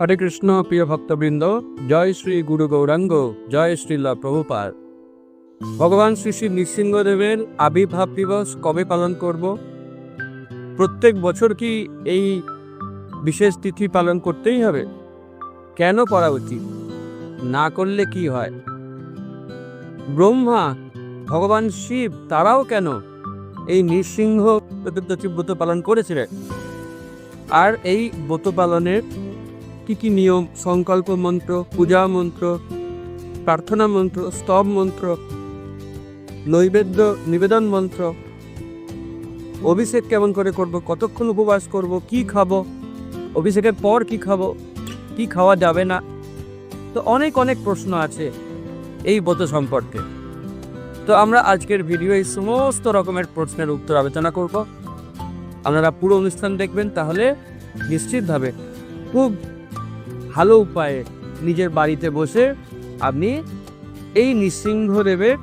হরে কৃষ্ণ, প্রিয় ভক্তবৃন্দ, জয় শ্রী গুরু গৌরাঙ্গ, জয় শ্রীলা প্রভুপাদ ভগবান শ্রী শ্রী নৃসিংহদেবের আবির্ভাব দিবস কবে পালন করব? প্রত্যেক বছর কি এই বিশেষ তিথি পালন করতেই হবে? কেন করা উচিত? না করলে কি হয়? ব্রহ্মা, ভগবান শিব, তারাও কেন এই নৃসিংহ ব্রত পালন করেছিলেন। আর এই ব্রত পালনের কি কি নিয়ম? সংকল্প মন্ত্র, পূজা মন্ত্র, প্রার্থনা মন্ত্র, স্তব মন্ত্র, নৈবেদ্য নিবেদন মন্ত্র, অভিষেক কেমন করে করব, কতক্ষণ উপবাস করব, কি খাব, অভিষেকের পর কি খাব, কি খাওয়া যাবে না? তো অনেক অনেক প্রশ্ন আছে এই ব্রত সম্পর্কে। তো আমরা আজকের ভিডিও এই সমস্ত রকমের প্রশ্নের উত্তর আলোচনা করব। আপনারা পুরো অনুষ্ঠান দেখবেন, তাহলে নিশ্চিতভাবে খুব ভালো উপায়ে নিজের বাড়িতে বসে আপনি এই নৃসিংহদেবের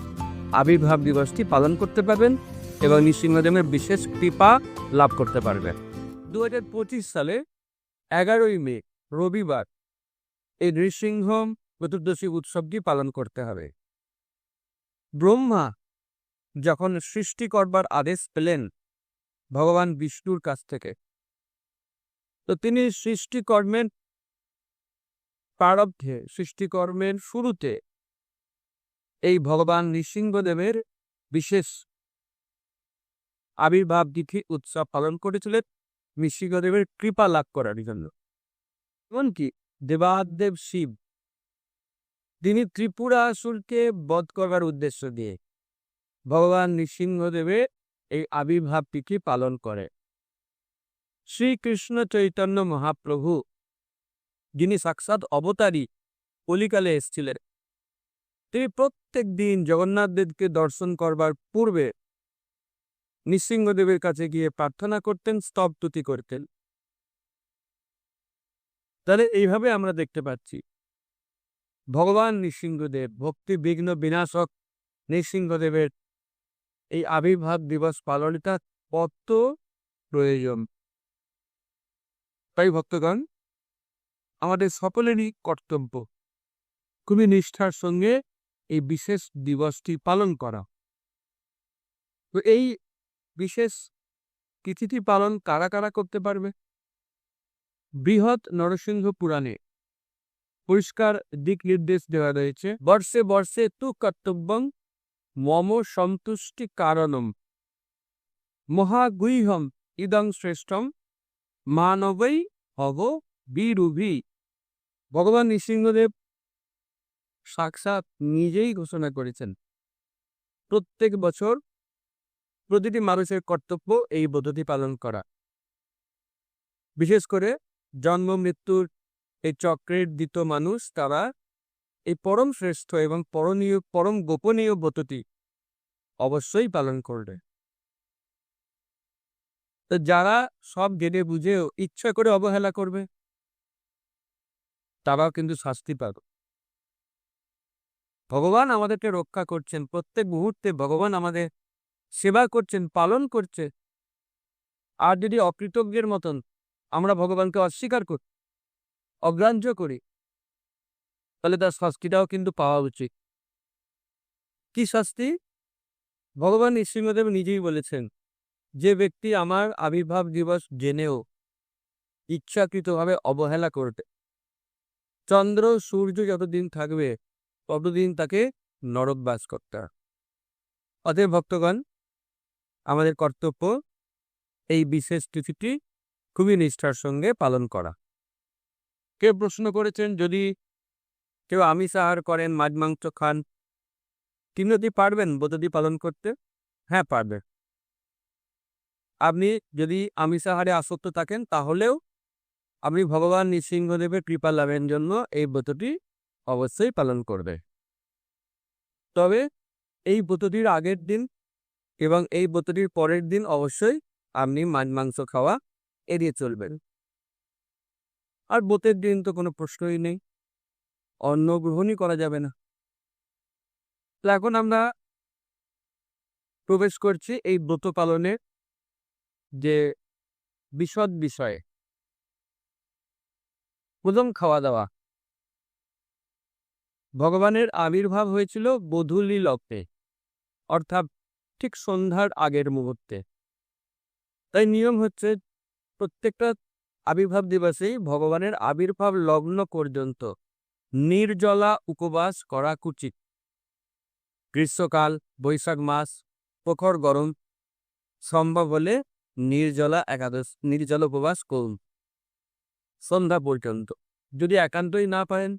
আবির্ভাব দিবসটি পালন করতে পারবেন এবং নৃসিংহদেবের বিশেষ কৃপা লাভ করতে পারবেন। দু হাজার পঁচিশ সালে এগারোই মে, রবিবার, এই নৃসিংহ চতুর্দশী উৎসবটি পালন করতে হবে। ব্রহ্মা, যখন সৃষ্টি করবার আদেশ পেলেন ভগবান বিষ্ণুর কাছ থেকে। তো তিনি সৃষ্টিকর্মের প্রারব্ধে সৃষ্টিকর্মের শুরুতে এই ভগবান নৃসিংহদেবের বিশেষ আবির্ভাব তিথি উৎসব পালন করেছিলেন। নৃসিংহদেবের কৃপা লাভ করার জন্য। এমনকি দেবাদেব শিব তিনি ত্রিপুরা আসুরকে বধ করবার উদ্দেশ্য দিয়ে ভগবান নৃসিংহদেবের এই আবির্ভাব তিথি পালন করে। শ্রীকৃষ্ণ চৈতন্য মহাপ্রভু যিনি সাক্ষাৎ অবতারী কলিকালে এসেছিলেন, তিনি প্রত্যেক দিন জগন্নাথ দেবকে দর্শন করবার পূর্বে নৃসিংহদেবের কাছে গিয়ে প্রার্থনা করতেন স্তবতুতি করতেন। তাহলে এইভাবে আমরা দেখতে পাচ্ছি ভগবান নৃসিংহদেব ভক্তি বিঘ্ন বিনাশক নৃসিংহদেবের এই আবির্ভাব দিবস পালনটা কত প্রয়োজন? তাই ভক্তগণ, আমাদের সকলেরই কর্তব্য, খুবই নিষ্ঠার সঙ্গে এই বিশেষ দিবসটি পালন করা। তো এই বিশেষ তিথিটি পালন কারা কারা করতে পারবে? বৃহৎ নরসিংহ পুরাণে পরিষ্কার দিক নির্দেশ দেওয়া রয়েছে। বর্ষে বর্ষে তু কর্তব্যং মম সন্তুষ্টি কারণম। মহাগুহ্যম ইদং শ্রেষ্ঠম মানবৈ হব বিরুভি। ভগবান নৃসিংহদেব সাক্ষাৎ নিজেই ঘোষণা করেছেন। প্রত্যেক বছর প্রতিটি মানুষের কর্তব্য এই পদ্ধতি পালন করা। বিশেষ করে জন্ম, মৃত্যুর এই চক্রের দিত মানুষ তারা এই পরম শ্রেষ্ঠ এবং পরনীয়, পরম গোপনীয় ব্রতটি অবশ্যই পালন করবে। তো যারা সব জেনে বুঝেও ইচ্ছা করে অবহেলা করবে, তারাও কিন্তু শাস্তি পাবে। ভগবান আমাদেরকে রক্ষা করছেন, প্রত্যেক মুহূর্তে ভগবান আমাদের সেবা করছেন, পালন করছে। আর যদি অকৃতজ্ঞের মতন আমরা ভগবানকে অস্বীকার করি অগ্রাহ্য করি। তাহলে তার শাস্তিটাও কিন্তু পাওয়া উচিত। কি শাস্তি? ভগবান নৃসিংহদেব নিজেই বলেছেন, যে ব্যক্তি আমার আবির্ভাব দিবস জেনেও ইচ্ছাকৃতভাবে অবহেলা করবে, চন্দ্র, সূর্য যতদিন থাকবে, ততদিন তাকে নরকবাস করতে অতএব ভক্তগণ, আমাদের কর্তব্য এই বিশেষ তিথিটি খুবই নিষ্ঠার সঙ্গে পালন করা। কেউ প্রশ্ন করেছেন, যদি কেউ আমিষ আহার করেন, মাছ, মাংস খান, তিনি পারবেন ব্রতটি পালন করতে? হ্যাঁ পারবে। আপনি যদি আমিষাহারে আসক্ত থাকেন, তাহলেও আপনি ভগবান নৃসিংহদেবের কৃপা লাভের জন্য এই ব্রতটি অবশ্যই পালন করবে। তবে এই ব্রতটির আগের দিন এবং এই ব্রতটির পরের দিন অবশ্যই আপনি মাছ, মাংস খাওয়া এড়িয়ে চলবেন। আর বোতের দিন তো কোনো প্রশ্নই নেই। অন্ন গ্রহণই করা যাবে না। এখন আমরা প্রবেশ করছি এই ব্রত পালনের যে বিশদ বিষয়ে। প্রথম খাওয়া দাওয়া ভগবানের আবির্ভাব হয়েছিল বধূলি লগ্নে, অর্থাৎ ঠিক সন্ধ্যার আগের মুহূর্তে। তাই নিয়ম হচ্ছে প্রত্যেকটা আবির্ভাব দিবসেই ভগবানের আবির্ভাব লগ্ন পর্যন্ত নির্জলা উপবাস করা উচিত গ্রীষ্মকাল, বৈশাখ মাস, প্রখর গরম সম্ভব হলে নির্জলা একাদশ, নির্জল উপবাস করুন। সন্ধ্যা পর্যন্ত। যদি একান্তই না পারেন,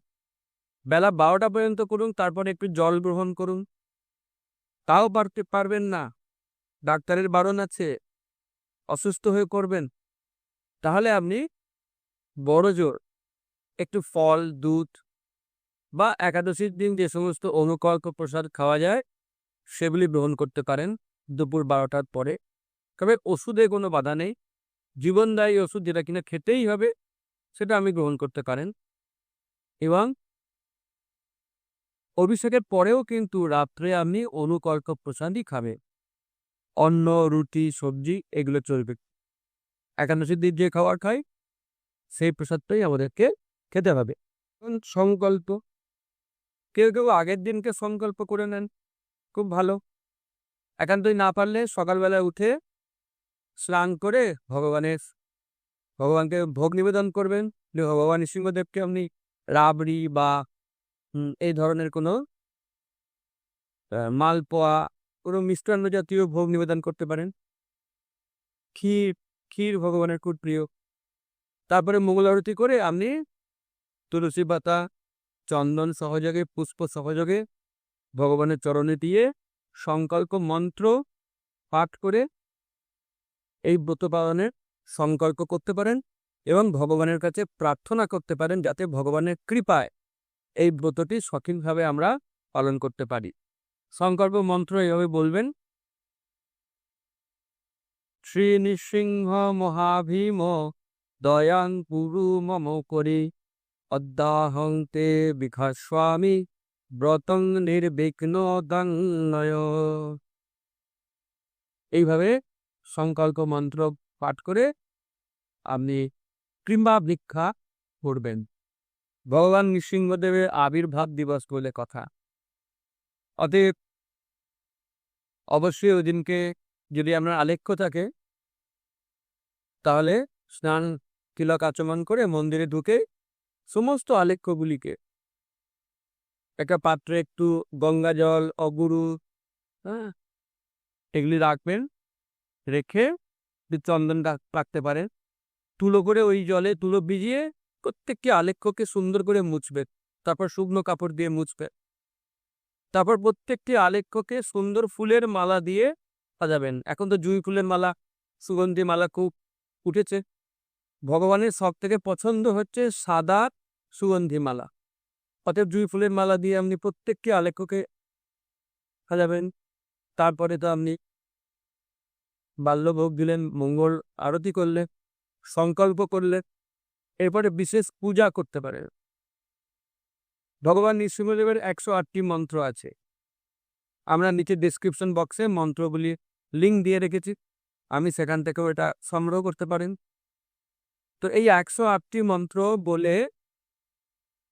বেলা বারোটা পর্যন্ত করুন, তারপর একটু জল গ্রহণ করুন। তাও পারতে পারবেন না। ডাক্তারের বারণ আছে, অসুস্থ হয়ে করবেন তাহলে আপনি বড় জোর, একটু ফল, দুধ বা একাদশীর দিন যে সমস্ত অনুকল্প প্রসাদ খাওয়া যায়, সেগুলি গ্রহণ করতে পারেন দুপুর বারোটার পরে। তবে ওষুধে কোনো বাধা নেই। জীবনদায়ী ওষুধ যেটা কিনা খেতেই হবে, সেটা আমি গ্রহণ করতে পারেন। এবং অভিষেকের পরেও কিন্তু রাত্রে আপনি অনুকল্প প্রসাদই খাবে অন্ন, রুটি, সবজি, এগুলো চলবে। একাদশীর দিন যে খাবার খাই, সেই প্রসাদটাই আমাদেরকে খেতে হবে। সংকল্প। কেউ কেউ আগের দিনকে সংকল্প করে নেন, খুব ভালো। একান্তই না পারলে সকালবেলা উঠে স্নান করে ভগবানের, ভগবানকে ভোগ নিবেদন করবেন। ভগবান নৃসিংহদেবকে আপনি রাবড়ি বা এই ধরনের কোনো মালপোয়া, কোনো মিষ্টান্ন জাতীয় ভোগ নিবেদন করতে পারেন। ক্ষীর ক্ষীর ভগবানের খুব প্রিয় তারপরে মঙ্গল আরতি করে আপনি তুলসী পাতা, চন্দন সহযোগে, পুষ্প সহযোগে ভগবানের চরণে দিয়ে সংকল্প মন্ত্র পাঠ করে এই ব্রত পালনের সংকল্প করতে পারেন এবং ভগবানের কাছে প্রার্থনা করতে পারেন যাতে ভগবানের কৃপায় এই ব্রতটি সঠিকভাবে আমরা পালন করতে পারি। সংকল্প মন্ত্র এইভাবে বলবেন শ্রী নৃসিংহ মহাভীম দয়াং পুরু মম করি অদ্যাহং তে বিখাস্বামী ব্রতং নির্বিঘ্ন এইভাবে সংকল্প মন্ত্র পাঠ করে আপনি কৃম্বা ভিক্ষা করবেন ভগবান নৃসিংহদেবের আবির্ভাব দিবস বলে কথা। অতএব অবশ্যই ওই দিনকে যদি আপনার আলেখ্য থাকে, তাহলে স্নান, তিলক আচমন করে মন্দিরে ঢুকে সমস্ত আলেখ্যগুলিকে একটা পাত্রে একটু গঙ্গা জল, অগুরু হ্যাঁ এগুলি রাখবেন, রেখে চন্দন রাখতে পারেন, তুলো করে ওই জলে তুলো ভিজিয়ে প্রত্যেকটি আলেখ্যকে সুন্দর করে মুছবে তারপর শুকনো কাপড় দিয়ে মুছবে তারপর প্রত্যেকটি আলেখ্যকে সুন্দর ফুলের মালা দিয়ে সাজাবেন এখন তো জুঁই ফুলের মালা, সুগন্ধি মালা খুব উঠেছে। ভগবানের সব থেকে পছন্দ হচ্ছে সাদা সুগন্ধি মালা। অতএব জুঁই ফুলের মালা দিয়ে আপনি প্রত্যেকটি আলেখ্যকে সাজাবেন। তারপরে তো আপনি বাল্যভোগ দিলেন, মঙ্গল আরতি করলে সংকল্প করলে এরপরে বিশেষ পূজা করতে পারে ভগবান নৃসিংহদেবের একশো আটটি মন্ত্র আছে। আমরা নিচে ডিসক্রিপশন বক্সে মন্ত্রগুলি লিঙ্ক দিয়ে রেখেছি। আমি সেখান থেকেও এটা সংগ্রহ করতে পারেন। তো এই একশো আটটি মন্ত্র বলে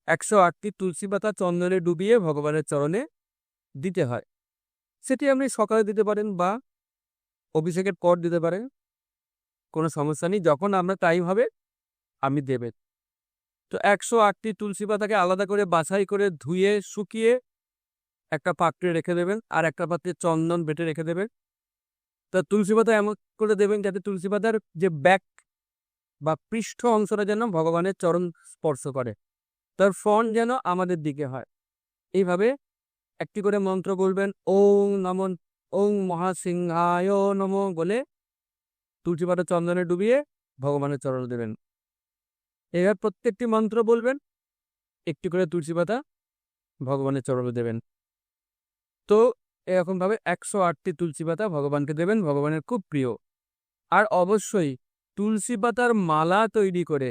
একশো আটটি তুলসী পাতা চন্দনে ডুবিয়ে ভগবানের চরণে দিতে হয়। সেটি আপনি সকালে দিতে পারেন বা অভিষেকের পর দিতে পারেন। কোনো সমস্যা নেই, যখন আমরা টাইম হবে, আমি দেবেন তো একশো আটটি তুলসী পাতাকে আলাদা করে বাছাই করে ধুয়ে, শুকিয়ে একটা পাত্রে রেখে দেবেন, আর একটা পাত্রে চন্দন বেটে রেখে দেবেন। তা তুলসী পাতা এমন করে দেবেন যাতে তুলসী পাতার যে ব্যাক বা পৃষ্ঠ অংশটা যেন ভগবানের চরণ স্পর্শ করে। তার ফ্রন্ট যেন আমাদের দিকে হয়। এইভাবে একটি করে মন্ত্র বলবেন, ওং নমন ওং মহাসিংহায় নম বলে তুলসী পাতা চন্দনে ডুবিয়ে ভগবানের চরণ দেবেন। এবার প্রত্যেকটি মন্ত্র বলবেন, একটি করে তুলসী পাতা ভগবানের চরণে দেবেন। তো এরকমভাবে একশো আটটি তুলসী পাতা ভগবানকে দেবেন, ভগবানের খুব প্রিয়। আর অবশ্যই তুলসী পাতার মালা তৈরি করে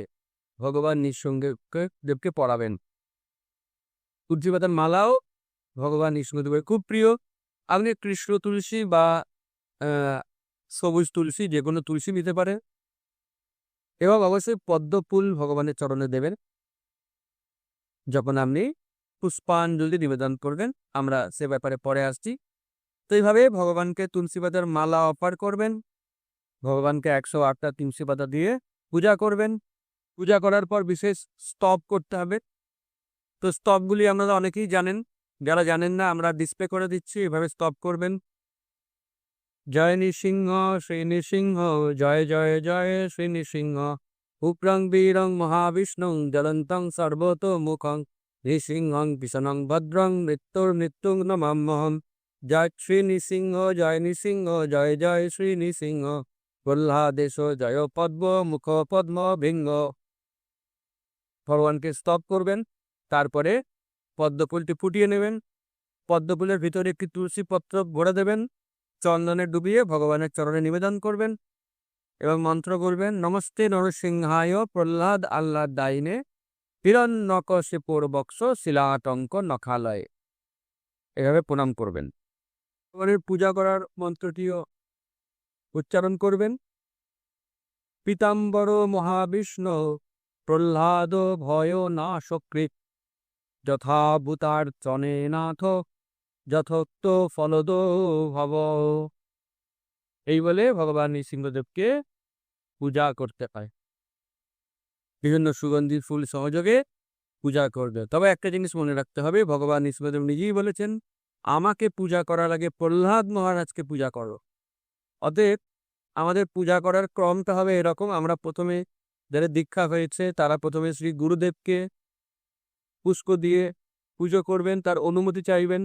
ভগবান নিঃসঙ্গকে, দেবকে পড়াবেন। তুলসী পাতার মালাও ভগবান নৃসিংহদেবের খুব প্রিয়। আপনি কৃষ্ণ তুলসী বা সবুজ তুলসী যে কোনো তুলসী নিতে পারে এবং অবশ্যই পদ্ম ফুল ভগবানের চরণে দেবেন। যখন আপনি পুষ্পাঞ্জলি নিবেদন করবেন, আমরা সে ব্যাপারে পরে আসছি। তো এইভাবে ভগবানকে তুলসী পাতার মালা অফার করবেন। ভগবানকে একশো আটটা তুলসী পাতা দিয়ে পূজা করবেন। পূজা করার পর বিশেষ স্তব করতে হবে। তো স্তবগুলি আপনারা অনেকেই জানেন। যারা জানেন না, আমরা ডিসপ্লে করে দিচ্ছি এভাবে স্তব করবেন। জয় নৃসিংহ, শ্রী নৃসিংহ, জয় জয় জয়, শ্রী নৃসিংহ। উপ্রং বীরং মহাবিষ্ণু জ্বলন্তং সর্বত মুখং নৃসিংহং বিষণং ভদ্রং মৃত্যুর মৃত্যুং নমাম্যহম জয় শ্রী নৃসিংহ জয় নৃসিংহ জয় জয় শ্রী নৃসিংহ প্রহ্লাদেশ জয় পদ্ম, মুখ পদ্ম ভিঙ্গ ভগবানকে স্তব করবেন, তারপরে পদ্মফুলটি ফুটিয়ে নেবেন। পদ্মফুলের ভিতরে একটি তুলসী পত্র ভরে দেবেন, চন্দনে ডুবিয়ে ভগবানের চরণে নিবেদন করবেন এবং মন্ত্র করবেন, নমস্তে নরসিংহায় প্রহ্লাদ আল্লাহ দাইনে হিরণ্যকশিপুর বক্স শিলাটঙ্ক নখালয়ে। এভাবে প্রণাম করবেন। ভগবানের পূজা করার মন্ত্রটিও উচ্চারণ করবেন। পিতাম্বর মহাবিষ্ণু প্রহ্লাদ ভয় নাশকৃত যথাভূতার চনে নাথ যথোক্ত ফলদ ভব। এই বলে ভগবান নৃসিংহদেবকে পূজা করতে হয়। বিভিন্ন সুগন্ধি ফুল সহযোগে পূজা করবে। তবে একটা জিনিস মনে রাখতে হবে, ভগবান নৃসিংহদেব নিজেই বলেছেন আমাকে পূজা করার আগে প্রহ্লাদ মহারাজকে পূজা করো। অতএব আমাদের পূজা করার ক্রমটা হবে এরকম, আমরা প্রথমে যারা দীক্ষা হয়েছে তারা প্রথমে শ্রী গুরুদেবকে পুষ্প দিয়ে পুজো করবেন, তার অনুমতি চাইবেন।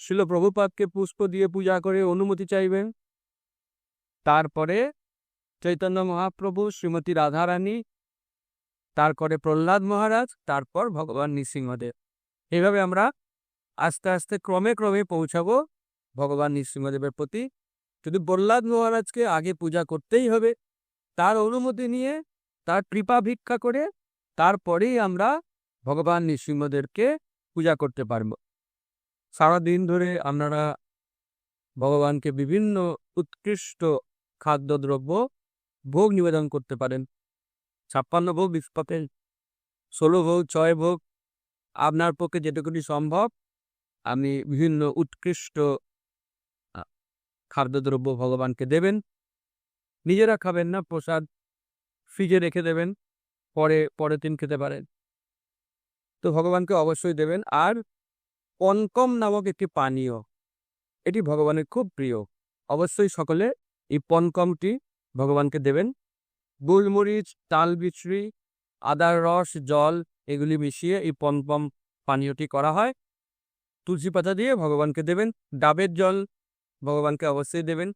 শিল প্রভুপাদকে পুষ্প দিয়ে পূজা করে অনুমতি চাইবেন। তারপরে চৈতন্য মহাপ্রভু, শ্রীমতী রাধারানী, তারপরে প্রহ্লাদ মহারাজ, তারপর ভগবান নৃসিংহদেব। এইভাবে আমরা আস্তে আস্তে, ক্রমে ক্রমে পৌঁছাবো ভগবান নৃসিংহদেবের প্রতি। যদি প্রহ্লাদ মহারাজকে আগে পূজা করতেই হবে, তার অনুমতি নিয়ে, তার কৃপা ভিক্ষা করে, তারপরেই আমরা ভগবান নৃসিংহদেবকে পূজা করতে পারব। সারাদিন ধরে আপনারা ভগবানকে বিভিন্ন উৎকৃষ্ট খাদ্যদ্রব্য ভোগ নিবেদন করতে পারেন। ছাপ্পান্ন ভোগ বিস্পতের ষোলো ভোগ, ছয় ভোগ, আপনার পক্ষে যেটুকুনি সম্ভব। আপনি বিভিন্ন উৎকৃষ্ট খাদ্যদ্রব্য ভগবানকে দেবেন। নিজেরা খাবেন না, প্রসাদ ফ্রিজে রেখে দেবেন, পরে, পরের দিন খেতে পারেন। তো ভগবানকে অবশ্যই দেবেন। আর পনকম নামক একটি পানীয়, এটি ভগবানের খুব প্রিয়। অবশ্যই সকলে এই পনকমটি ভগবানকে দেবেন। গোলমরিচ তাল বিচড়ি আদার রস, জল, এগুলি মিশিয়ে এই পনকম পানীয়টি করা হয়। তুলসী পাতা দিয়ে ভগবানকে দেবেন, ডাবের জল ভগবানকে অবশ্যই দেবেন।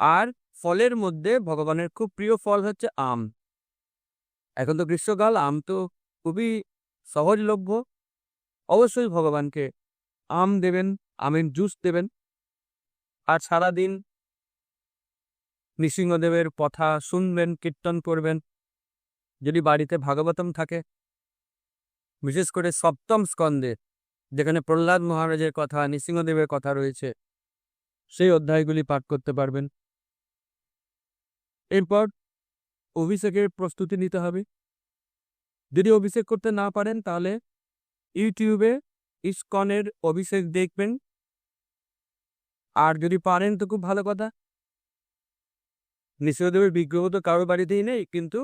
আর ফলের মধ্যে ভগবানের খুব প্রিয় ফল হচ্ছে আম। এখন তো গ্রীষ্মকাল, আম তো খুবই সহজলভ্য। অবশ্যই ভগবানকে আম দেবেন, আমের জুস দেবেন। আর সারাদিন নৃসিংহদেবের কথা শুনবেন, কীর্তন করবেন। যদি বাড়িতে ভাগবতম থাকে, বিশেষ করে সপ্তম স্কন্ধে যেখানে প্রহ্লাদ মহারাজের কথা, নৃসিংহদেবের কথা রয়েছে, সেই অধ্যায়গুলি পাঠ করতে পারবেন। এরপর অভিষেকের প্রস্তুতি নিতে হবে। যদি অভিষেক করতে না পারেন, তাহলে ইউটিউবে ইসকনের অভিষেক দেখবেন। আর যদি পারেন, তো খুব ভালো কথা। নৃসিংহদেবের বিগ্রহ তো কারোর বাড়িতেই নেই, কিন্তু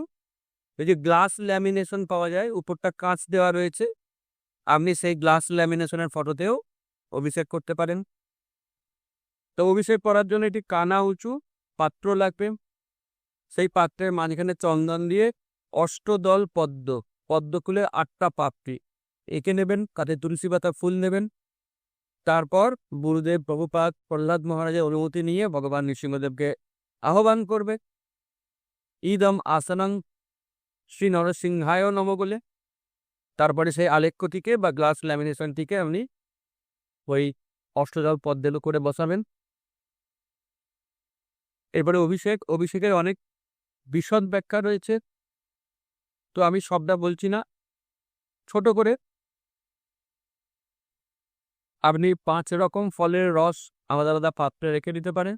এই যে গ্লাস ল্যামিনেশন পাওয়া যায়, উপরটা কাঁচ দেওয়া রয়েছে আপনি সেই গ্লাস ল্যামিনেশনের ফটোতেও অভিষেক করতে পারেন। তো অভিষেক করার জন্য একটি কানা উঁচু, পাত্র লাগবে। সেই পাত্রের মাঝখানে চন্দন দিয়ে অষ্টদল পদ্ম পদ্ম খুলে আটটা পাপড়ি। এঁকে নেবেন কাতে তুলসী পাতা ফুল নেবেন। তারপর গুরুদেব প্রভুপাত প্রহ্লাদ মহারাজের অনুমতি নিয়ে ভগবান নৃসিংহদেবকে আহ্বান করবে। ইদম আসনং শ্রী নরসিংহায় নম বলে। তারপরে সেই আলেখ্যটিকে বা গ্লাস ল্যামিনেশনটিকে আপনি ওই অষ্টদল পদ্মেলো করে বসাবেন। এরপরে অভিষেক, অভিষেকের অনেক বিশদ ব্যাখ্যা রয়েছে। তো আমি সবটা বলছি না। ছোট করে। আপনি পাঁচ রকম ফলের রস আলাদা আলাদা পাত্রে রেখে দিতে পারেন।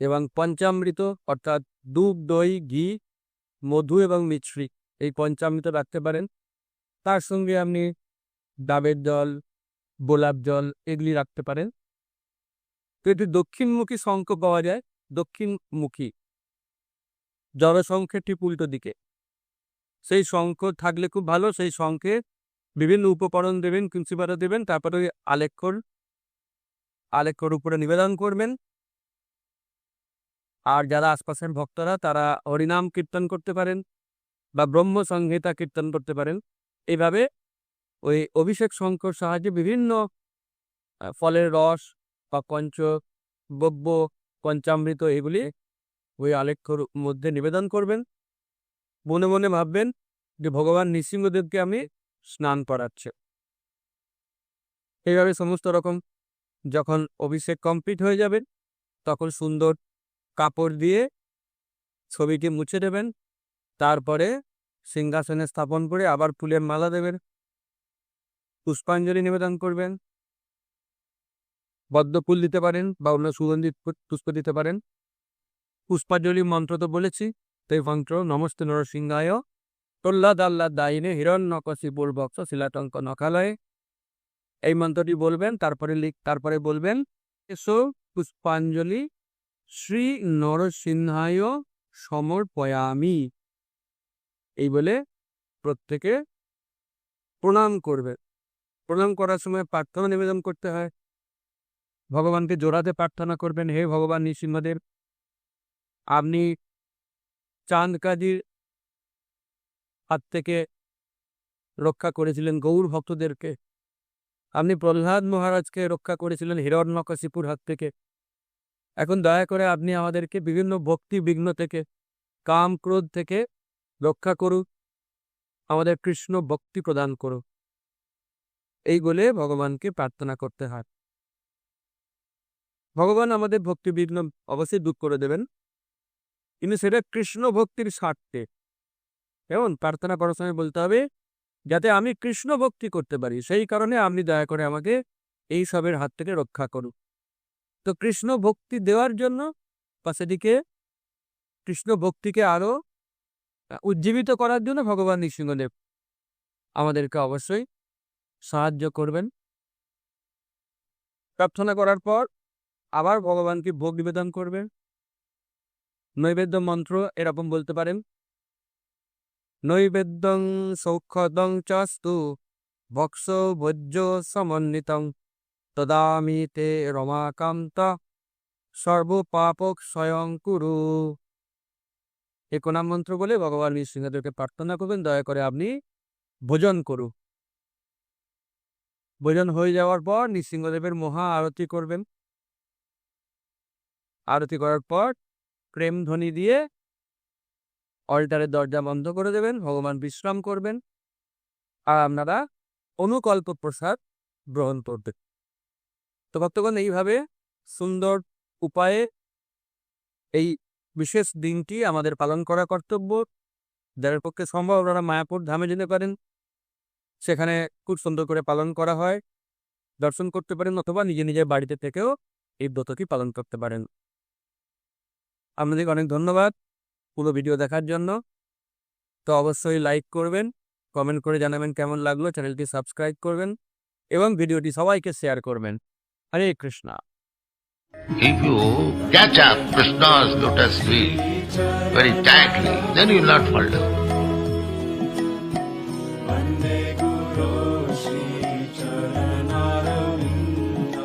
এবং পঞ্চামৃত অর্থাৎ দুধ, দই, ঘি, মধু এবং মিছরি। এই পঞ্চামৃত রাখতে পারেন। তার সঙ্গে আপনি ডাবের জল, গোলাপ জল এগুলি রাখতে পারেন। তো এটি দক্ষিণমুখী শঙ্খ পাওয়া যায়, দক্ষিণমুখী ঠিক উল্টো দিকে। সেই শঙ্খ থাকলে খুব ভালো, সেই শঙ্খে বিভিন্ন উপকরণ দেবেন কুঞ্চিপাতা দেবেন, তারপরে ওই আলেখ্যর আলেখ্যর উপরে নিবেদন করবেন। আর যারা আশপাশের ভক্তরা, তারা হরিনাম কীর্তন করতে পারেন। বা ব্রহ্ম সংহিতা কীর্তন করতে পারেন। এইভাবে ওই অভিষেক শঙ্কর সাহায্যে বিভিন্ন ফলের রস বা পঞ্চ বব্য পঞ্চামৃত এগুলি ওই আলেখ্যর মধ্যে নিবেদন করবেন। মনে মনে ভাববেন যে ভগবান নৃসিংহদেবকে আমি স্নান করাচ্ছে। এইভাবে সমস্ত রকম যখন অভিষেক কমপ্লিট হয়ে যাবে, তখন সুন্দর কাপড় দিয়ে ছবিটি মুছে দেবেন। তারপরে সিংহাসনে স্থাপন করে আবার ফুলের মালা দেবেন। পুষ্পাঞ্জলি নিবেদন করবেন। পদ্ম ফুল দিতে পারেন বা অন্য সুগন্ধিত পু- পুষ্প দিতে পারেন। পুষ্পাঞ্জলি মন্ত্র তো বলেছি। সেই মন্ত্র, নমস্তে নরসিংহায়। প্রহ্লাদ আল্লাহ দাইনে হিরণ্যকশি বক্স শিলাটঙ্ক নখালয়ে। এই মন্ত্রটি বলবেন, তারপরে লিখ, তারপরে বলবেন, এসো পুষ্পাঞ্জলি শ্রী নরসিংহায় সমর্পয়ামি। এই বলে প্রত্যেকে প্রণাম করবে। প্রণাম করার সময় প্রার্থনা নিবেদন করতে হয়। ভগবানকে জোড়াতে প্রার্থনা করবেন, হে ভগবান নৃসিংহদেব, আপনি চাঁদ কাজীর হাত থেকে রক্ষা করেছিলেন, গৌর ভক্তদেরকে। আপনি প্রহ্লাদ মহারাজকে রক্ষা করেছিলেন হিরণ্যকশিপুর হাত থেকে। এখন দয়া করে আপনি আমাদেরকে বিভিন্ন ভক্তি বিঘ্ন থেকে কাম ক্রোধ থেকে রক্ষা করুক। আমাদের কৃষ্ণ ভক্তি প্রদান করুক। এই বলে ভগবানকে প্রার্থনা করতে হয়। ভগবান আমাদের ভক্তি বিঘ্ন অবশ্যই দূর করে দেবেন। কিন্তু সেটা কৃষ্ণ ভক্তির স্বার্থে। কেমন? প্রার্থনা করার সময় বলতে হবে যাতে আমি কৃষ্ণ ভক্তি করতে পারি সেই কারণে আপনি দয়া করে আমাকে এই সবের হাত থেকে রক্ষা করুন। তো কৃষ্ণ ভক্তি দেওয়ার জন্য বা সেটিকে কৃষ্ণ ভক্তিকে আরও আহ, উজ্জীবিত করার জন্য ভগবান নৃসিংহদেব আমাদেরকে অবশ্যই সাহায্য করবেন। প্রার্থনা করার পর আবার ভগবানকে ভোগ নিবেদন করবেন। নৈবেদ্য মন্ত্র এরকম বলতে পারেন। নৈবেদ্যং সৌক্ষদং চাস্তু বক্স ভোজ্য সমন্বিতং তদামি তে রমাকান্ত সর্বপাপক স্বয়ং কুরু। এ কোনাম মন্ত্র বলে ভগবান নৃসিংহদেবকে প্রার্থনা করবেন, দয়া করে আপনি ভোজন করুন। ভোজন হয়ে যাওয়ার পর নৃসিংহদেবের মহা আরতি করবেন। আরতি করার পর প্রেম ধ্বনি দিয়ে অল্টারের দরজা বন্ধ করে দেবেন, ভগবান বিশ্রাম করবেন, আর আপনারা অনুকল্প প্রসাদ গ্রহণ করবেন। তো ভক্তগণ, এইভাবে সুন্দর উপায়ে এই বিশেষ দিনটি আমাদের পালন করা কর্তব্য। যাদের পক্ষে সম্ভব আপনারা মায়াপুর ধামে যেতে পারেন। সেখানে খুব সুন্দর করে পালন করা হয়। দর্শন করতে পারেন অথবা নিজে নিজের বাড়িতে থেকেও এই ব্রতটি পালন করতে পারেন। আপনাদেরকে অনেক ধন্যবাদ পুরো ভিডিও দেখার জন্য। তো অবশ্যই লাইক করবেন কমেন্ট করে জানাবেন কেমন লাগল চ্যানেলটি সাবস্ক্রাইব করবেন এবং ভিডিওটি সবাইকে শেয়ার করবেন। হরে Krishna. If you catch up Krishna's lotus feet very tightly, then you will not fall down.